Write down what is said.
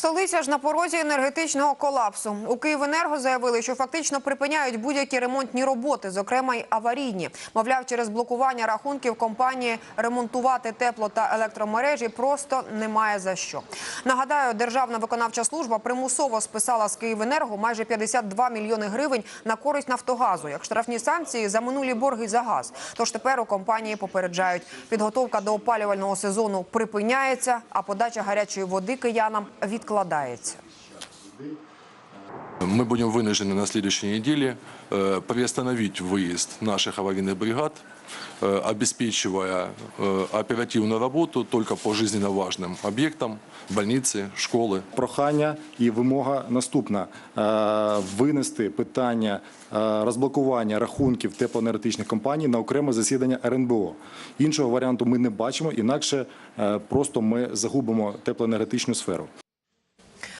Столиця ж на порозі енергетичного колапсу. У Київенерго заявили, що фактично припиняють будь-які ремонтні роботи, зокрема й аварійні. Мовляв, через блокування рахунків компанії ремонтувати тепло та електромережі просто немає за що. Нагадаю, державна виконавча служба примусово списала з Київенерго майже 52 мільйони гривень на користь Нафтогазу, як штрафні санкції за минулі борги за газ. Тож тепер у компанії попереджають, підготовка до опалювального сезону припиняється, а подача гарячої води киянам відкладається. Мы будем вынуждены на следующей неделе э, приостановить выезд наших аварийных бригад, э, обеспечивая э, оперативную работу только по жизненно важным объектам, больницы, школы. Прохання і вимога наступна: Е, винести питання е, розблокування рахунків теплоенергетичних компаній на окреме засідання РНБО. Іншого варіанту ми не бачимо, інакше е, просто ми загубимо теплоенергетичну сферу.